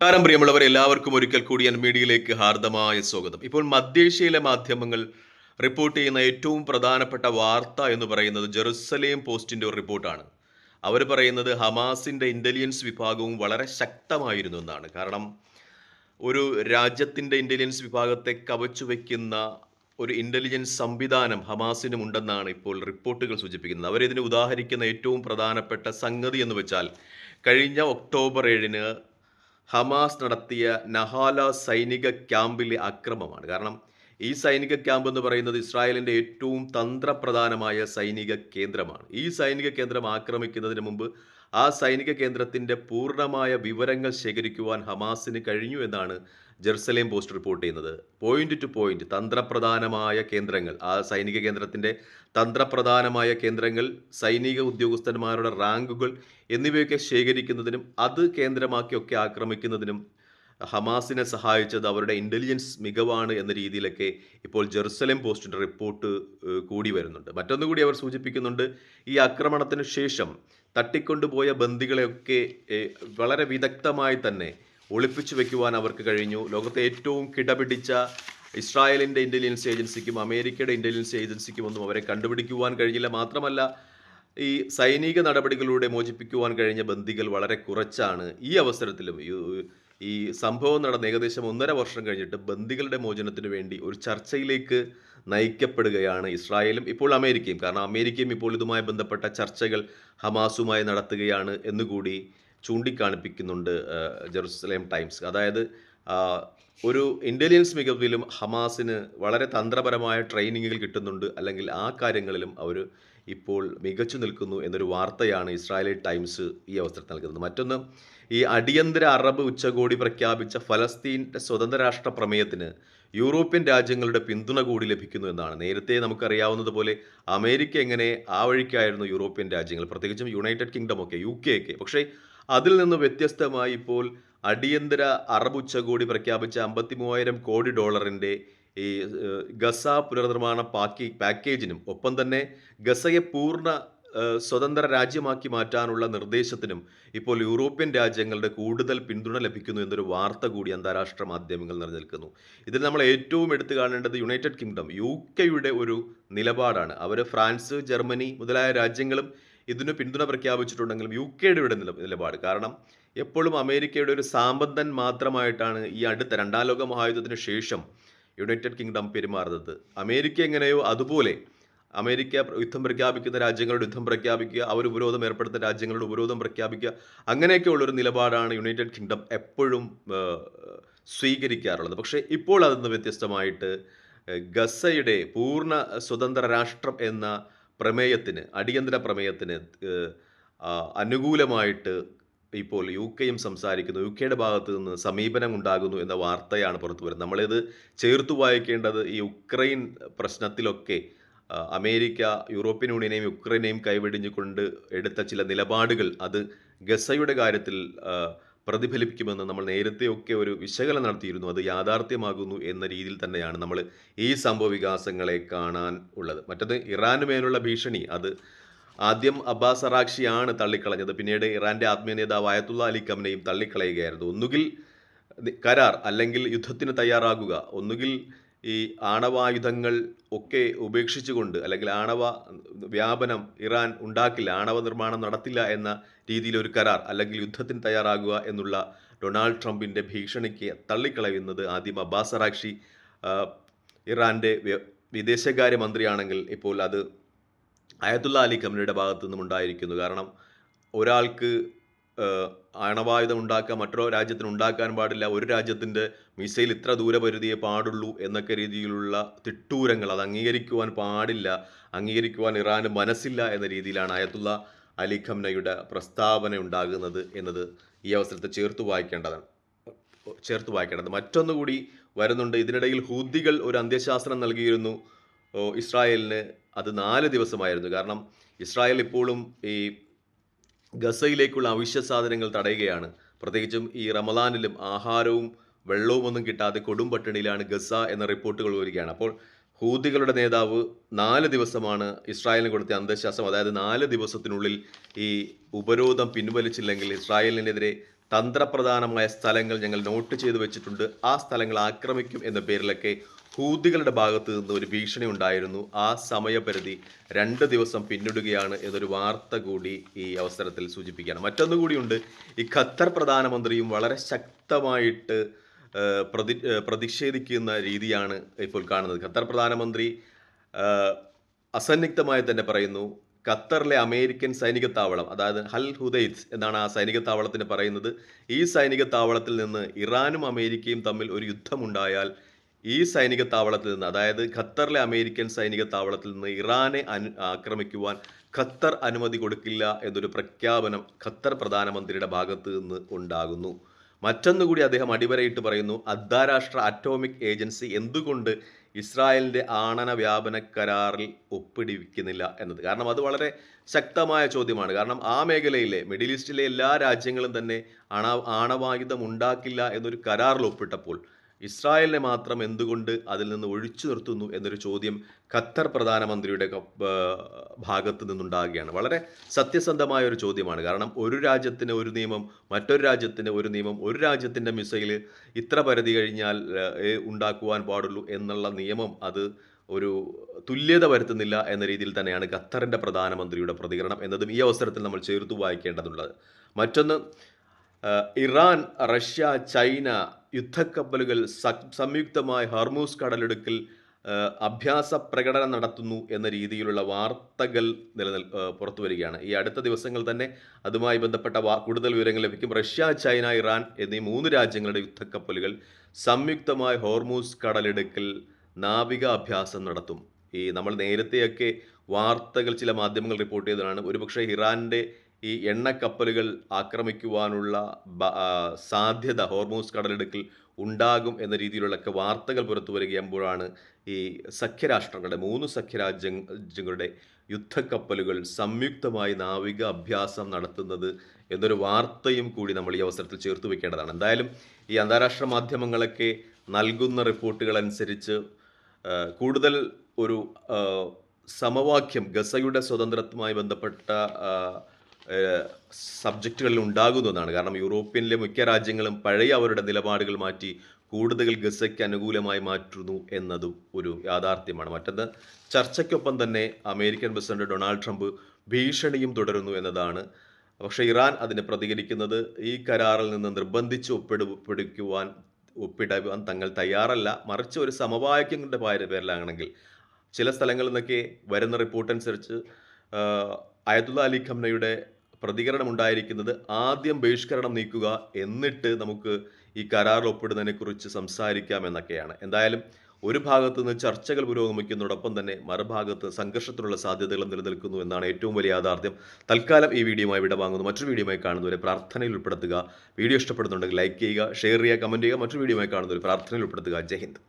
നമസ്കാരം പ്രിയമുള്ളവർ എല്ലാവർക്കും ഒരിക്കൽ കൂടി എൻ മീഡിയയിലേക്ക് ഹാർദമായ സ്വാഗതം. ഇപ്പോൾ മധ്യേഷ്യയിലെ മാധ്യമങ്ങൾ റിപ്പോർട്ട് ചെയ്യുന്ന ഏറ്റവും പ്രധാനപ്പെട്ട വാർത്ത എന്ന് പറയുന്നത് ജെറുസലേം പോസ്റ്റിന്റെ ഒരു റിപ്പോർട്ടാണ്. അവർ പറയുന്നത് ഹമാസിന്റെ ഇന്റലിജൻസ് വിഭാഗവും വളരെ ശക്തമായിരുന്നു എന്നാണ്. കാരണം ഒരു രാജ്യത്തിന്റെ ഇന്റലിജൻസ് വിഭാഗത്തെ കവച്ചു വയ്ക്കുന്ന ഒരു ഇന്റലിജൻസ് സംവിധാനം ഹമാസിനും ഉണ്ടെന്നാണ് ഇപ്പോൾ റിപ്പോർട്ടുകൾ സൂചിപ്പിക്കുന്നത്. അവരിതിന് ഉദാഹരിക്കുന്ന ഏറ്റവും പ്രധാനപ്പെട്ട സംഗതി എന്ന് വെച്ചാൽ കഴിഞ്ഞ ഒക്ടോബർ ഏഴിന് ഹമാസ് നടത്തിയ നഹാല സൈനിക ക്യാമ്പിലെ അക്രമമാണ്. കാരണം ഈ സൈനിക ക്യാമ്പ് എന്ന് പറയുന്നത് ഇസ്രായേലിന്റെ ഏറ്റവും തന്ത്രപ്രധാനമായ സൈനിക കേന്ദ്രമാണ്. ഈ സൈനിക കേന്ദ്രം ആക്രമിക്കുന്നതിന് മുമ്പ് ആ സൈനിക കേന്ദ്രത്തിന്റെ പൂർണമായ വിവരങ്ങൾ ശേഖരിക്കുവാൻ ഹമാസിന് കഴിഞ്ഞു എന്നാണ് ജെറുസലേം പോസ്റ്റ് റിപ്പോർട്ട് ചെയ്യുന്നത്. പോയിന്റ് ടു പോയിന്റ് തന്ത്രപ്രധാനമായ കേന്ദ്രങ്ങൾ ആ സൈനിക കേന്ദ്രത്തിന്റെ തന്ത്രപ്രധാനമായ കേന്ദ്രങ്ങൾ സൈനിക ഉദ്യോഗസ്ഥന്മാരുടെ റാങ്കുകൾ എന്നിവയൊക്കെ ശേഖരിക്കുന്നതിനും അത് കേന്ദ്രമാക്കിയൊക്കെ ആക്രമിക്കുന്നതിനും ഹമാസിനെ സഹായിച്ചത് അവരുടെ ഇന്റലിജൻസ് മികവാണ് എന്ന രീതിയിലൊക്കെ ഇപ്പോൾ ജെറുസലേം പോസ്റ്റിന്റെ റിപ്പോർട്ട് കൂടി വരുന്നുണ്ട്. മറ്റൊന്നുകൂടി അവർ സൂചിപ്പിക്കുന്നുണ്ട് ഈ ആക്രമണത്തിന് ശേഷം തട്ടിക്കൊണ്ടുപോയ ബന്ദികളെയൊക്കെ വളരെ വിദഗ്ധമായി തന്നെ ഒളിപ്പിച്ചു വെക്കുവാൻ അവർക്ക് കഴിഞ്ഞു. ലോകത്തെ ഏറ്റവും കിടപിടിച്ച ഇസ്രായേലിന്റെ ഇന്റലിജൻസ് ഏജൻസിക്കും അമേരിക്കയുടെ ഇന്റലിജൻസ് ഏജൻസിക്കും ഒന്നും അവരെ കണ്ടുപിടിക്കുവാൻ കഴിഞ്ഞില്ല. മാത്രമല്ല ഈ സൈനിക നടപടികളിലൂടെ മോചിപ്പിക്കുവാൻ കഴിഞ്ഞ ബന്ദികൾ വളരെ കുറച്ചാണ്. ഈ അവസരത്തിലും ഈ- സംഭവം നടന്ന ഏകദേശം ഒന്നര വർഷം കഴിഞ്ഞിട്ട് ബന്ദികളുടെ മോചനത്തിന് വേണ്ടി ഒരു ചർച്ചയിലേക്ക് നയിക്കപ്പെടുകയാണ് ഇസ്രായേലും ഇപ്പോൾ അമേരിക്കയും. കാരണം അമേരിക്കയും ഇപ്പോൾ ഇതുമായി ബന്ധപ്പെട്ട ചർച്ചകൾ ഹമാസുമായി നടത്തുകയാണ് എന്നുകൂടി ചൂണ്ടിക്കാണിപ്പിക്കുന്നുണ്ട് ജെറുസലേം ടൈംസ്. അതായത് ഒരു ഇന്റലിജൻസ് മികവിലും ഹമാസിന് വളരെ തന്ത്രപരമായ ട്രെയിനിങ്ങുകൾ കിട്ടുന്നുണ്ട്. അല്ലെങ്കിൽ ആ കാര്യങ്ങളിലും അവർ ഇപ്പോൾ മികച്ചു നിൽക്കുന്നു എന്നൊരു വാർത്തയാണ് ഇസ്രായേലി ടൈംസ് ഈ അവസരത്തിൽ നൽകുന്നത്. മറ്റൊന്ന് ഈ അടിയന്തര അറബ് ഉച്ചകോടി പ്രഖ്യാപിച്ച ഫലസ്തീന്റെ സ്വതന്ത്ര രാഷ്ട്ര പ്രമേയത്തിന് യൂറോപ്യൻ രാജ്യങ്ങളുടെ പിന്തുണ കൂടി ലഭിക്കുന്നു എന്നാണ്. നേരത്തെ നമുക്കറിയാവുന്നതുപോലെ അമേരിക്ക എങ്ങനെ ആ വഴിക്കായിരുന്നു യൂറോപ്യൻ രാജ്യങ്ങൾ. പ്രത്യേകിച്ചും യുണൈറ്റഡ് കിങ്ഡം ഒക്കെ യു കെ ഒക്കെ. പക്ഷേ അതിൽ നിന്ന് വ്യത്യസ്തമായി ഇപ്പോൾ അടിയന്തര അറബ് ഉച്ചകോടി പ്രഖ്യാപിച്ച അമ്പത്തി മൂവായിരം കോടി ഡോളറിന്റെ ഈ ഗസ പുനർനിർമ്മാണ പാക്കി പാക്കേജിനും ഒപ്പം തന്നെ ഗസയെ പൂർണ സ്വതന്ത്ര രാജ്യമാക്കി മാറ്റാനുള്ള നിർദ്ദേശത്തിനും ഇപ്പോൾ യൂറോപ്യൻ രാജ്യങ്ങളുടെ കൂടുതൽ പിന്തുണ ലഭിക്കുന്നു എന്നൊരു വാർത്ത കൂടി അന്താരാഷ്ട്ര മാധ്യമങ്ങൾ നിറഞ്ഞു നിൽക്കുന്നു ഇതിൽ നമ്മൾ ഏറ്റവും എടുത്തു കാണേണ്ടത് യുണൈറ്റഡ് കിങ്ഡം യു കെയുടെ ഒരു നിലപാടാണ്. അവർ ഫ്രാൻസ് ജർമ്മനി മുതലായ രാജ്യങ്ങളും ഇതിന് പിന്തുണ പ്രഖ്യാപിച്ചിട്ടുണ്ടെങ്കിലും യു കെയുടെ ഇവിടെ നില നിലപാട്. കാരണം എപ്പോഴും അമേരിക്കയുടെ ഒരു സാമ്പന്തൻ മാത്രമായിട്ടാണ് ഈ അടുത്ത രണ്ടാം ലോക മഹായുദ്ധത്തിന് ശേഷം യുണൈറ്റഡ് കിങ്ഡം പെരുമാറുന്നത്. അമേരിക്ക എങ്ങനെയോ അതുപോലെ അമേരിക്ക യുദ്ധം പ്രഖ്യാപിക്കുന്ന രാജ്യങ്ങളുടെ യുദ്ധം പ്രഖ്യാപിക്കുക അവർ ഉപരോധം ഏർപ്പെടുത്തുന്ന രാജ്യങ്ങളുടെ ഉപരോധം പ്രഖ്യാപിക്കുക അങ്ങനെയൊക്കെയുള്ളൊരു നിലപാടാണ് യുണൈറ്റഡ് കിങ്ഡം എപ്പോഴും സ്വീകരിക്കാറുള്ളത്. പക്ഷേ ഇപ്പോൾ അതിൽ വ്യത്യസ്തമായിട്ട് ഗസയുടെ പൂർണ സ്വതന്ത്ര രാഷ്ട്രം എന്ന പ്രമേയത്തിന് അടിയന്തര പ്രമേയത്തിന് അനുകൂലമായിട്ട് ഇപ്പോൾ യു കെയും സംസാരിക്കുന്നു. യു കെയുടെ ഭാഗത്ത് നിന്ന് സമീപനം ഉണ്ടാകുന്നു എന്ന വാർത്തയാണ് പുറത്തു വരുന്നത്. നമ്മളിത് ചേർത്ത് വായിക്കേണ്ടത് ഈ ഉക്രൈൻ പ്രശ്നത്തിലൊക്കെ അമേരിക്ക യൂറോപ്യൻ യൂണിയനെയും യുക്രൈനെയും കൈവെടിഞ്ഞുകൊണ്ട് എടുത്ത ചില നിലപാടുകൾ അത് ഗസയുടെ കാര്യത്തിൽ പ്രതിഫലിപ്പിക്കുമെന്ന് നമ്മൾ നേരത്തെയൊക്കെ ഒരു വിശകലനം നടത്തിയിരുന്നു. അത് യാഥാർത്ഥ്യമാകുന്നു എന്ന രീതിയിൽ തന്നെയാണ് നമ്മൾ ഈ സംഭവ വികാസങ്ങളെ കാണാൻ ഉള്ളത്. മറ്റത് ഇറാന് മേലുള്ള ഭീഷണി. അത് ആദ്യം അബ്ബാസ് അറാക്ഷിയാണ് തള്ളിക്കളഞ്ഞത്. പിന്നീട് ഇറാന്റെ ആത്മീയ നേതാവ് അയത്തുള്ള അലി ഖമനയും തള്ളിക്കളയുകയായിരുന്നു. ഒന്നുകിൽ കരാർ അല്ലെങ്കിൽ യുദ്ധത്തിന് തയ്യാറാകുക. ഒന്നുകിൽ ഈ ആണവായുധങ്ങൾ ഒക്കെ ഉപേക്ഷിച്ചുകൊണ്ട് അല്ലെങ്കിൽ ആണവ വ്യാപനം ഇറാൻ ഉണ്ടാക്കില്ല ആണവ നിർമ്മാണം നടത്തില്ല എന്ന രീതിയിൽ ഒരു കരാർ അല്ലെങ്കിൽ യുദ്ധത്തിന് തയ്യാറാകുക എന്നുള്ള ഡൊണാൾഡ് ട്രംപിന്റെ ഭീഷണിക്ക് തള്ളിക്കളയുന്നത് ആദ്യം അബ്ബാസ് അറാക്ഷി വിദേശകാര്യമന്ത്രിയാണെങ്കിൽ ഇപ്പോൾ അത് അയത്തുള്ള അലി കമ്മിനിയുടെ ഭാഗത്തു നിന്നും ഉണ്ടായിരിക്കുന്നു കാരണം ഒരാൾക്ക് ആണവായുധം ഉണ്ടാക്കാൻ മറ്റൊരു രാജ്യത്തിന് ഉണ്ടാക്കാൻ പാടില്ല. ഒരു രാജ്യത്തിന്റെ മിസൈൽ ഇത്ര ദൂരപരിധിയെ പാടുള്ളൂ എന്നൊക്കെ രീതിയിലുള്ള തിട്ടൂരങ്ങൾ അത് അംഗീകരിക്കുവാൻ പാടില്ല അംഗീകരിക്കുവാൻ ഇറാന് മനസ്സില്ല എന്ന രീതിയിലാണ് അയത്തുള്ള അലി ഖംനയുടെ പ്രസ്താവന ഉണ്ടാകുന്നത് എന്നത് ഈ അവസരത്തെ ചേർത്ത് വായിക്കേണ്ടതാണ്. ചേർത്ത് വായിക്കേണ്ടത്. മറ്റൊന്നുകൂടി വരുന്നുണ്ട്. ഇതിനിടയിൽ ഹൂദികൾ ഒരു അന്ത്യശാസനം നൽകിയിരുന്നു. ഇസ്രായേലിന് അത് നാല് ദിവസമായിരുന്നു. കാരണം ഇസ്രായേൽ ഇപ്പോഴും ഈ ഗസയിലേക്കുള്ള അവശ്യ സാധനങ്ങൾ തടയുകയാണ്. പ്രത്യേകിച്ചും ഈ റമദാനിലും ആഹാരവും വെള്ളവും ഒന്നും കിട്ടാതെ കൊടും പട്ടിണിയിലാണ് ഗസ എന്ന റിപ്പോർട്ടുകൾ വരികയാണ്. അപ്പോൾ ഹൂതികളുടെ നേതാവ് നാല് ദിവസമാണ് ഇസ്രായേലിന് കൊടുത്ത അന്ധശ്വാസം അതായത് നാല് ദിവസത്തിനുള്ളിൽ ഈ ഉപരോധം പിൻവലിച്ചില്ലെങ്കിൽ ഇസ്രായേലിനെതിരെ തന്ത്രപ്രധാനമായ സ്ഥലങ്ങൾ ഞങ്ങൾ നോട്ട് ചെയ്തു വെച്ചിട്ടുണ്ട്. ആ സ്ഥലങ്ങൾ ആക്രമിക്കും എന്ന പേരിലൊക്കെ ഹൂതികളുടെ ഭാഗത്ത് നിന്ന് ഒരു ഭീഷണി ഉണ്ടായിരുന്നു. ആ സമയപരിധി രണ്ട് ദിവസം പിന്നിടുകയാണ് എന്നൊരു വാർത്ത കൂടി ഈ അവസരത്തിൽ സൂചിപ്പിക്കുകയാണ്. മറ്റൊന്നു കൂടിയുണ്ട് ഈ ഖത്തർ പ്രധാനമന്ത്രിയും വളരെ ശക്തമായിട്ട് പ്രതി പ്രതിഷേധിക്കുന്ന രീതിയാണ് ഇപ്പോൾ കാണുന്നത്. ഖത്തർ പ്രധാനമന്ത്രി അസന്നിഗ്ധമായി തന്നെ പറയുന്നു ഖത്തറിലെ അമേരിക്കൻ സൈനിക താവളം അതായത് ഹൽ ഹുദൈത്ത് എന്നാണ് ആ സൈനിക താവളത്തിന് പറയുന്നത്. ഈ സൈനിക താവളത്തിൽ നിന്ന് ഇറാനും അമേരിക്കയും തമ്മിൽ ഒരു യുദ്ധമുണ്ടായാൽ ഈ സൈനിക താവളത്തിൽ നിന്ന് അതായത് ഖത്തറിലെ അമേരിക്കൻ സൈനിക താവളത്തിൽ നിന്ന് ഇറാനെ അനു ആക്രമിക്കുവാൻ ഖത്തർ അനുമതി കൊടുക്കില്ല എന്നൊരു പ്രഖ്യാപനം ഖത്തർ പ്രധാനമന്ത്രിയുടെ ഭാഗത്ത് നിന്ന് ഉണ്ടാകുന്നു. മറ്റൊന്നുകൂടി അദ്ദേഹം അടിവരയിട്ട് പറയുന്നു അന്താരാഷ്ട്ര അറ്റോമിക് ഏജൻസി എന്തുകൊണ്ട് ഇസ്രായേലിന്റെ ആണന വ്യാപന കരാറിൽ ഒപ്പിടിവിക്കുന്നില്ല എന്നത്? കാരണം അത് വളരെ ശക്തമായ ചോദ്യമാണ്. കാരണം ആ മേഖലയിലെ മിഡിൽ ഈസ്റ്റിലെ എല്ലാ രാജ്യങ്ങളും തന്നെ അണ ആണവായുധം ഉണ്ടാക്കില്ല എന്നൊരു കരാറിൽ ഒപ്പിട്ടപ്പോൾ ഇസ്രായേലിനെ മാത്രം എന്തുകൊണ്ട് അതിൽ നിന്ന് ഒഴിച്ചു നിർത്തുന്നു എന്നൊരു ചോദ്യം ഖത്തർ പ്രധാനമന്ത്രിയുടെ ഭാഗത്ത് നിന്നുണ്ടാകുകയാണ്. വളരെ സത്യസന്ധമായ ഒരു ചോദ്യമാണ്. കാരണം ഒരു രാജ്യത്തിന് ഒരു നിയമം മറ്റൊരു രാജ്യത്തിന് ഒരു നിയമം ഒരു രാജ്യത്തിന്റെ മിസൈൽ ഇത്ര പരിധി കഴിഞ്ഞാൽ ഉണ്ടാക്കുവാൻ പാടുള്ളൂ എന്നുള്ള നിയമം അത് ഒരു തുല്യത വരുത്തുന്നില്ല എന്ന രീതിയിൽ തന്നെയാണ് ഖത്തറിന്റെ പ്രധാനമന്ത്രിയുടെ പ്രതികരണം എന്നതും ഈ അവസരത്തിൽ നമ്മൾ ചേർത്ത് വായിക്കേണ്ടതുള്ളത്. മറ്റൊന്ന് ഇറാൻ റഷ്യ ചൈന യുദ്ധക്കപ്പലുകൾ സംയുക്തമായ ഹർമൂസ് കടലിടുക്കിൽ അഭ്യാസ പ്രകടനം നടത്തുന്നു എന്ന രീതിയിലുള്ള വാർത്തകൾ നിലനിൽ പുറത്തു വരികയാണ്. ഈ അടുത്ത ദിവസങ്ങൾ തന്നെ അതുമായി ബന്ധപ്പെട്ട കൂടുതൽ വിവരങ്ങൾ ലഭിക്കും. റഷ്യ ചൈന ഇറാൻ എന്നീ മൂന്ന് രാജ്യങ്ങളുടെ യുദ്ധക്കപ്പലുകൾ സംയുക്തമായ ഹോർമൂസ് കടലിടുക്കിൽ നാവിക അഭ്യാസം നടത്തും. ഈ നമ്മൾ നേരത്തെയൊക്കെ വാർത്തകൾ ചില മാധ്യമങ്ങൾ റിപ്പോർട്ട് ചെയ്തതാണ്. ഒരുപക്ഷെ ഇറാന്റെ ഈ എണ്ണക്കപ്പലുകൾ ആക്രമിക്കുവാനുള്ള സാധ്യത ഹോർമോസ് കടലിടുക്കിൽ ഉണ്ടാകും എന്ന രീതിയിലുള്ളൊക്കെ വാർത്തകൾ പുറത്തു വരികയുമ്പോഴാണ് ഈ സഖ്യരാഷ്ട്രങ്ങളുടെ മൂന്ന് സഖ്യരാജ്യങ്ങളുടെ രാജ്യങ്ങളുടെ യുദ്ധക്കപ്പലുകൾ സംയുക്തമായി നാവിക അഭ്യാസം നടത്തുന്നത് എന്നൊരു വാർത്തയും കൂടി നമ്മൾ ഈ അവസരത്തിൽ ചേർത്ത് വെക്കേണ്ടതാണ്. എന്തായാലും ഈ അന്താരാഷ്ട്ര മാധ്യമങ്ങളൊക്കെ നൽകുന്ന റിപ്പോർട്ടുകൾ അനുസരിച്ച് കൂടുതൽ ഒരു സമവാക്യം ഗസയുടെ സ്വതന്ത്രത്തുമായി ബന്ധപ്പെട്ട സബ്ജക്റ്റുകളിൽ ഉണ്ടാകുന്നതാണ് കാരണം യൂറോപ്യനിലെ മിക്ക രാജ്യങ്ങളും പഴയ അവരുടെ നിലപാടുകൾ മാറ്റി കൂടുതൽ ഗസയ്ക്ക് അനുകൂലമായി മാറ്റുന്നു എന്നതും ഒരു യാഥാർത്ഥ്യമാണ്. മറ്റൊന്ന് ചർച്ചയ്ക്കൊപ്പം തന്നെ അമേരിക്കൻ പ്രസിഡന്റ് ഡൊണാൾഡ് ട്രംപ് ഭീഷണിയും തുടരുന്നു എന്നതാണ്. പക്ഷേ ഇറാൻ അതിനെ പ്രതികരിക്കുന്നത് ഈ കരാറിൽ നിന്ന് നിർബന്ധിച്ച് ഒപ്പിടുപ്പിടിക്കുവാൻ ഒപ്പിടുവാൻ തങ്ങൾ തയ്യാറല്ല. മറിച്ച് ഒരു സമവാക്യങ്ങളുടെ പേര് പേരിലാണെങ്കിൽ ചില സ്ഥലങ്ങളിൽ നിന്നൊക്കെ വരുന്ന റിപ്പോർട്ടനുസരിച്ച് അയതുല്ല അലി ഖംനയുടെ പ്രതികരണം ഉണ്ടായിരിക്കുന്നത് ആദ്യം ബഹിഷ്കരണം നീക്കുക എന്നിട്ട് നമുക്ക് ഈ കരാറിൽ ഒപ്പിടുന്നതിനെ കുറിച്ച് സംസാരിക്കാം എന്നൊക്കെയാണ്. എന്തായാലും ഒരു ഭാഗത്ത് നിന്ന് ചർച്ചകൾ പുരോഗമിക്കുന്നതോടൊപ്പം തന്നെ മറുഭാഗത്ത് സംഘർഷത്തിനുള്ള സാധ്യതകളും നിലനിൽക്കുന്നു എന്നാണ് ഏറ്റവും വലിയ യാഥാർത്ഥ്യം. തൽക്കാലം ഈ വീഡിയോയുമായി വിട വാങ്ങുന്നു. മറ്റൊരു വീഡിയോയുമായി കാണുന്നവരെ പ്രാർത്ഥനയിൽ ഉൾപ്പെടുത്തുക. വീഡിയോ ഇഷ്ടപ്പെടുന്നുണ്ടെങ്കിൽ ലൈക്ക് ചെയ്യുക ഷെയർ ചെയ്യുക കമന്റ് ചെയ്യുക. മറ്റൊരു വീഡിയോയുമായി കാണുന്നവർ പ്രാർത്ഥനയിൽ ഉൾപ്പെടുത്തുക. ജയ് ഹിന്ദ്.